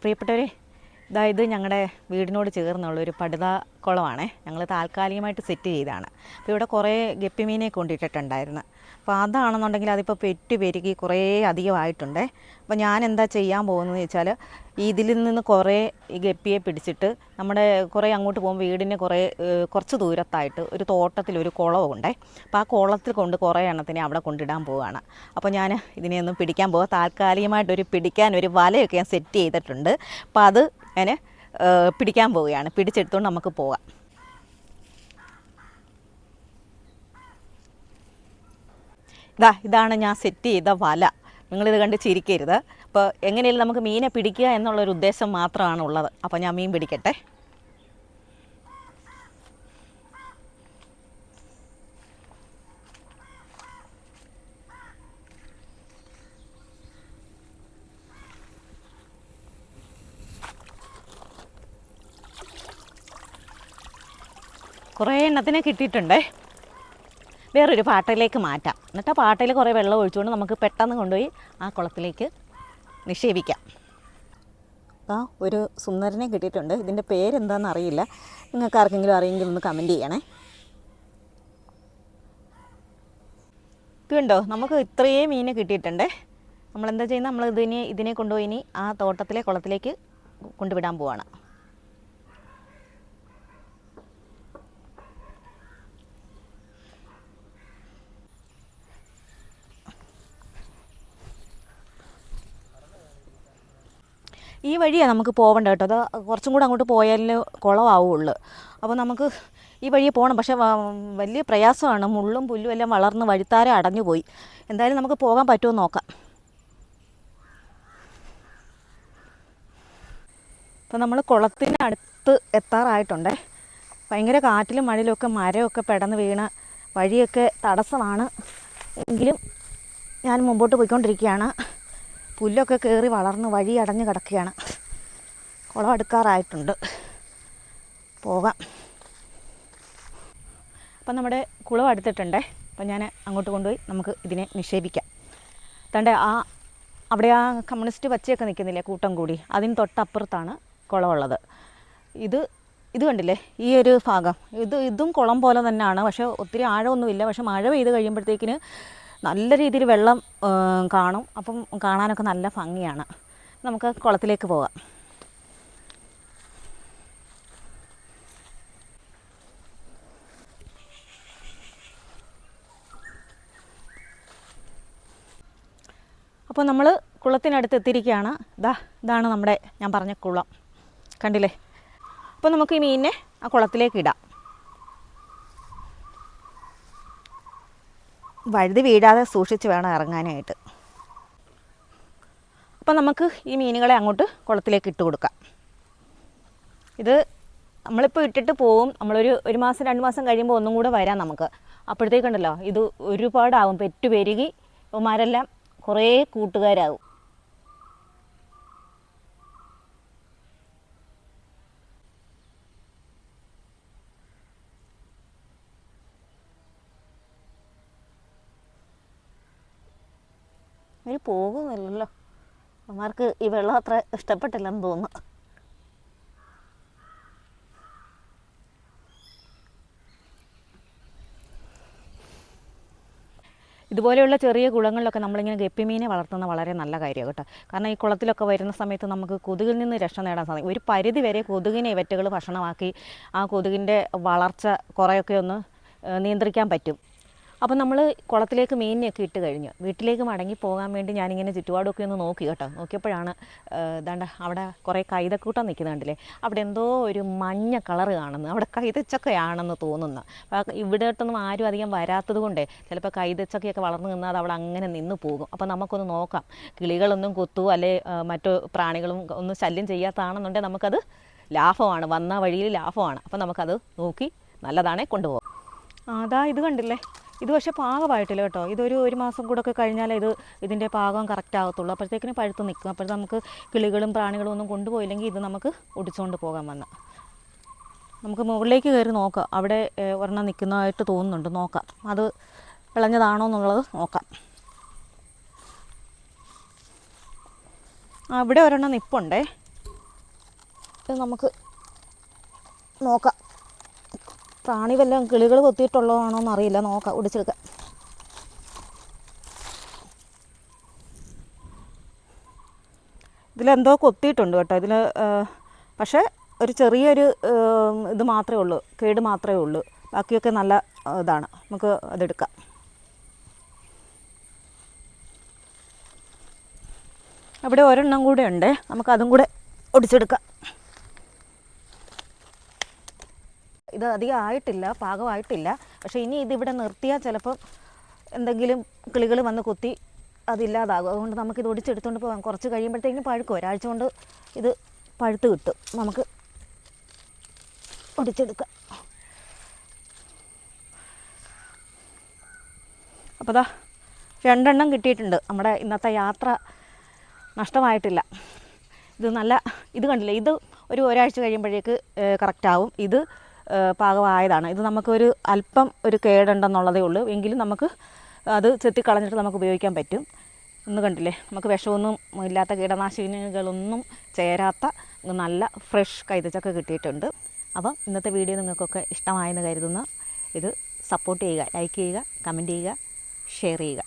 പ്രിയപ്പെട്ടവരെ ഇത് ഞങ്ങളുടെ വീടിനോട് ചേർന്നുള്ള ഒരു പടുത കുളമാണേ. ഞങ്ങൾ താൽക്കാലികമായിട്ട് സെറ്റ് ചെയ്താണ്. അപ്പോൾ ഇവിടെ കുറേ ഗപ്പിമീനെ കൊണ്ടിട്ടിട്ടുണ്ടായിരുന്നു. അപ്പോൾ അതാണെന്നുണ്ടെങ്കിൽ അതിപ്പോൾ പെറ്റ് പെരുകി കുറേ അധികമായിട്ടുണ്ട്. അപ്പോൾ ഞാൻ എന്താ ചെയ്യാൻ പോകുന്നതെന്ന് വെച്ചാൽ ഇതിൽ നിന്ന് കുറേ ഈ ഗപ്പിയെ പിടിച്ചിട്ട് നമ്മുടെ കുറേ അങ്ങോട്ട് പോകുമ്പോൾ വീടിന് കുറേ കുറച്ച് ദൂരത്തായിട്ട് ഒരു തോട്ടത്തിൽ ഒരു കുളമുണ്ടേ അപ്പോൾ ആ കുളത്തിൽ കൊണ്ട് കുറേ എണ്ണത്തിനെ അവിടെ കൊണ്ടിടാൻ പോവുകയാണ് അപ്പോൾ ഞാൻ ഇതിനെയൊന്നും പിടിക്കാൻ പോവുക താൽക്കാലികമായിട്ടൊരു പിടിക്കാൻ ഒരു വലയൊക്കെ ഞാൻ സെറ്റ് ചെയ്തിട്ടുണ്ട്. അപ്പോൾ അത് ഞാൻ പിടിക്കാൻ പോവുകയാണ്. പിടിച്ചെടുത്തുകൊണ്ട് നമുക്ക് പോകാം. ഇതാ ഇതാണ് ഞാൻ സെറ്റ് ചെയ്ത വല. നിങ്ങളിത് കണ്ട് ചിരിക്കരുത്. അപ്പോൾ എങ്ങനെയാലും നമുക്ക് മീനെ പിടിക്കുക എന്നുള്ളൊരു ഉദ്ദേശം മാത്രമാണ് ഉള്ളത് അപ്പോൾ ഞാൻ മീൻ പിടിക്കട്ടെ. കുറേ എണ്ണത്തിനെ കിട്ടിയിട്ടുണ്ടേ. വേറൊരു പാട്ടയിലേക്ക് മാറ്റാം. എന്നിട്ട് ആ പാട്ടയിൽ കുറേ വെള്ളം ഒഴിച്ചുകൊണ്ട് നമുക്ക് പെട്ടെന്ന് കൊണ്ടുപോയി ആ കുളത്തിലേക്ക് നിക്ഷേപിക്കാം. ആ ഒരു സുന്ദരനെ കിട്ടിയിട്ടുണ്ട്. ഇതിന്റെ പേരെന്താണെന്ന് അറിയില്ല. നിങ്ങൾക്ക് ആർക്കെങ്കിലും അറിയെങ്കിൽ ഒന്ന് കമന്റ് ചെയ്യണേ. ഇതുണ്ടോ? നമുക്ക് ഇത്രയും മീൻ കിട്ടിയിട്ടുണ്ട്. നമ്മളെന്താ ചെയ്യുന്നത്? നമ്മൾ ഇതിനെ ഇതിനെ കൊണ്ടുപോയി ഇനി ആ തോട്ടത്തിലെ കുളത്തിലേക്ക് കൊണ്ടുവിടാൻ പോവാണ്. ഈ വഴിയാണ് നമുക്ക് പോകേണ്ട കേട്ടോ. അത് കുറച്ചും കൂടെ അങ്ങോട്ട് പോയാലേ കുളമാവുള്ളൂ അപ്പോൾ നമുക്ക് ഈ വഴിയെ പോകണം പക്ഷേ വലിയ പ്രയാസമാണ്. മുള്ളും പുല്ലും എല്ലാം വളർന്ന് വഴിത്താര അടഞ്ഞു പോയി. എന്തായാലും നമുക്ക് പോകാൻ പറ്റുമോ നോക്കാം. അപ്പോൾ നമ്മൾ കുളത്തിനടുത്ത് എത്താറായിട്ടുണ്ടേ. ഭയങ്കര കാറ്റിലും മഴയിലുമൊക്കെ മരമൊക്കെ പെടന്ന് വീണ വഴിയൊക്കെ തടസ്സമാണ്. എങ്കിലും ഞാൻ മുമ്പോട്ട് പോയിക്കൊണ്ടിരിക്കുകയാണ്. പുല്ലൊക്കെ കയറി വളർന്ന് വഴി അടഞ്ഞു കിടക്കുകയാണ്. കുളം അടുക്കാറായിട്ടുണ്ട്. പോകാം. അപ്പം നമ്മുടെ കുളം അടുത്തിട്ടുണ്ടേ. അപ്പം ഞാൻ അങ്ങോട്ട് കൊണ്ടുപോയി നമുക്ക് ഇതിനെ നിക്ഷേപിക്കാം. തണ്ട ആ അവിടെ ആ കമ്മ്യൂണിസ്റ്റ് പച്ചയൊക്കെ നിൽക്കുന്നില്ലേ കൂട്ടം കൂടി? അതിന് തൊട്ടപ്പുറത്താണ് കുളമുള്ളത്. ഇത് ഇത് കണ്ടില്ലേ? ഈ ഒരു ഭാഗം. ഇത് ഇതും കുളം പോലെ തന്നെയാണ്. പക്ഷേ ഒത്തിരി ആഴമൊന്നുമില്ല. പക്ഷേ മഴ പെയ്ത് കഴിയുമ്പോഴത്തേക്കിന് നല്ല രീതിയിൽ വെള്ളം കാണും. അപ്പം കാണാനൊക്കെ നല്ല ഭംഗിയാണ്. നമുക്ക് കുളത്തിലേക്ക് പോകാം. അപ്പോൾ നമ്മൾ കുളത്തിനടുത്ത് എത്തിയിരിക്കുകയാണ്. ഇതാ ഇതാണ് നമ്മുടെ ഞാൻ പറഞ്ഞ കുളം. കണ്ടില്ലേ? അപ്പോൾ നമുക്ക് ഈ മീനിനെ ആ കുളത്തിലേക്ക് ഇടാം. വഴുതി വീഴാതെ സൂക്ഷിച്ച് വേണം ഇറങ്ങാനായിട്ട്. അപ്പോൾ നമുക്ക് ഈ മീനുകളെ അങ്ങോട്ട് കുളത്തിലേക്ക് ഇട്ട് കൊടുക്കാം. ഇത് നമ്മളിപ്പോൾ ഇട്ടിട്ട് പോവും. നമ്മളൊരു ഒരു മാസം രണ്ട് മാസം കഴിയുമ്പോൾ ഒന്നും കൂടെ വരാം നമുക്ക്. അപ്പോഴത്തേക്കുണ്ടല്ലോ ഇത് ഒരുപാടാവും. പെറ്റു പെരുകി ഇവന്മാരെല്ലാം കുറേ കൂട്ടുകാരാവും. അവർ പോകുന്നില്ലല്ലോ. അവന്മാർക്ക് ഈ വെള്ളം അത്ര ഇഷ്ടപ്പെട്ടില്ലെന്ന് തോന്നുന്നു. ഇതുപോലെയുള്ള ചെറിയ കുളങ്ങളിലൊക്കെ നമ്മളിങ്ങനെ ഗപ്പിമീനെ വളർത്തുന്ന വളരെ നല്ല കാര്യമാണ് കേട്ടോ. കാരണം ഈ കുളത്തിലൊക്കെ വരുന്ന സമയത്ത് നമുക്ക് കൊതുകിൽ നിന്ന് രക്ഷ നേടാൻ സാധിക്കും. ഒരു പരിധി വരെ കൊതുകിനെ ഇവറ്റകൾ ഭക്ഷണമാക്കി ആ കൊതുകിന്റെ വളർച്ച കുറേയൊക്കെ ഒന്ന് നിയന്ത്രിക്കാൻ പറ്റും. അപ്പോൾ നമ്മൾ കുളത്തിലേക്ക് മീനിനെയൊക്കെ ഇട്ട് കഴിഞ്ഞു. വീട്ടിലേക്ക് മടങ്ങി പോകാൻ വേണ്ടി ഞാനിങ്ങനെ ചുറ്റുപാടൊക്കെ ഒന്ന് നോക്കി കേട്ടോ. നോക്കിയപ്പോഴാണ് ഇതാണ്ട് അവിടെ കുറേ കൈതക്കൂട്ടം നിൽക്കുന്നുണ്ടല്ലേ? അവിടെ എന്തോ ഒരു മഞ്ഞ കളറ് കാണുന്നു. അവിടെ കൈതച്ചക്കയാണെന്ന് തോന്നുന്നു. അപ്പോൾ ആരും അധികം വരാത്തത് കൊണ്ടേ ചിലപ്പോൾ കൈതച്ചക്കയൊക്കെ വളർന്നു നിന്നാൽ അത് അവിടെ അങ്ങനെ നിന്ന് പോകും. അപ്പോൾ നമുക്കൊന്ന് നോക്കാം. കിളികളൊന്നും കൊത്തു അല്ലെ മറ്റു പ്രാണികളും ഒന്നും ശല്യം ചെയ്യാത്തതാണെന്നുണ്ടെങ്കിൽ നമുക്കത് ലാഭമാണ്. വന്ന വഴിയിൽ ലാഭമാണ്. അപ്പോൾ നമുക്കത് നോക്കി നല്ലതാണേ കൊണ്ടുപോകാം. അതാ ഇത് കണ്ടില്ലേ? ഇത് പക്ഷേ പാകമായിട്ടില്ല കേട്ടോ. ഇതൊരു ഒരു മാസം കൂടെ ഒക്കെ കഴിഞ്ഞാലേ ഇത് ഇതിന്റെ പാകം കറക്റ്റ് ആകത്തുള്ളൂ. അപ്പോഴത്തേക്കിന് പഴുത്ത് നിൽക്കും. അപ്പോഴത്തെ നമുക്ക് കിളികളും പ്രാണികളും ഒന്നും കൊണ്ടുപോയില്ലെങ്കിൽ ഇത് നമുക്ക് ഒടിച്ചുകൊണ്ട് പോകാൻ വന്ന്. നമുക്ക് മുകളിലേക്ക് കയറി നോക്കാം. അവിടെ ഒരെണ്ണം നിൽക്കുന്നതായിട്ട് തോന്നുന്നുണ്ട്. നോക്കാം. അത് വിളഞ്ഞതാണോ എന്നുള്ളത് നോക്കാം. അവിടെ ഒരെണ്ണം നിപ്പുണ്ടേ. ഇത് നമുക്ക് നോക്കാം. പ്രാണി വല്ലതും കിളികൾ കൊത്തിയിട്ടുള്ളതാണോ എന്ന് അറിയില്ല നോക്കാം ഒടിച്ചെടുക്കാം ഇതിലെന്തോ കൊത്തിയിട്ടുണ്ട് കേട്ടോ. ഇതിൽ പക്ഷേ ഒരു ചെറിയൊരു ഇത് മാത്രമേ ഉള്ളൂ. കേട് മാത്രമേ ഉള്ളൂ. ബാക്കിയൊക്കെ നല്ല ഇതാണ്. നമുക്ക് അതെടുക്കാം. അവിടെ ഒരെണ്ണം കൂടെ ഉണ്ട്. നമുക്ക് അതും കൂടെ ഒടിച്ചെടുക്കാം. ഇത് അധികം ആയിട്ടില്ല പാകമായിട്ടില്ല. പക്ഷേ ഇനി ഇതിവിടെ നിർത്തിയാൽ ചിലപ്പം എന്തെങ്കിലും കിളികൾ വന്ന് കുത്തി അതില്ലാതാകും. അതുകൊണ്ട് നമുക്കിത് ഒടിച്ചെടുത്തുകൊണ്ട് പോകാം കുറച്ച് കഴിയുമ്പോഴത്തേക്കും പഴുക്കും. ഒരാഴ്ച കൊണ്ട് ഇത് പഴുത്ത് കിട്ടും. നമുക്ക് ഒടിച്ചെടുക്കാം. അപ്പോൾ ദാ രണ്ടെണ്ണം കിട്ടിയിട്ടുണ്ട്. നമ്മുടെ ഇന്നത്തെ യാത്ര നഷ്ടമായിട്ടില്ല. ഇത് നല്ല ഇത് കണ്ടില്ല? ഇത് ഒരു ഒരാഴ്ച കഴിയുമ്പോഴേക്ക് കറക്റ്റാവും ഇത് പാകമായതാണ്. ഇത് നമുക്കൊരു അല്പം ഒരു കേടുണ്ടെന്നുള്ളതേ ഉള്ളൂ. എങ്കിലും നമുക്ക് അത് ചെത്തിക്കളഞ്ഞിട്ട് നമുക്ക് ഉപയോഗിക്കാൻ പറ്റും. ഒന്ന് കണ്ടില്ലേ? നമുക്ക് വിഷമൊന്നും ഇല്ലാത്ത കീടനാശിനികളൊന്നും ചേരാത്ത നല്ല ഫ്രഷ് കൈതച്ചക്ക കിട്ടിയിട്ടുണ്ട്. അപ്പം ഇന്നത്തെ വീഡിയോ നിങ്ങൾക്കൊക്കെ ഇഷ്ടമായെന്ന് കരുതുന്നു. ഇത് സപ്പോർട്ട് ചെയ്യുക ലൈക്ക് ചെയ്യുക കമന്റ് ചെയ്യുക ഷെയർ ചെയ്യുക.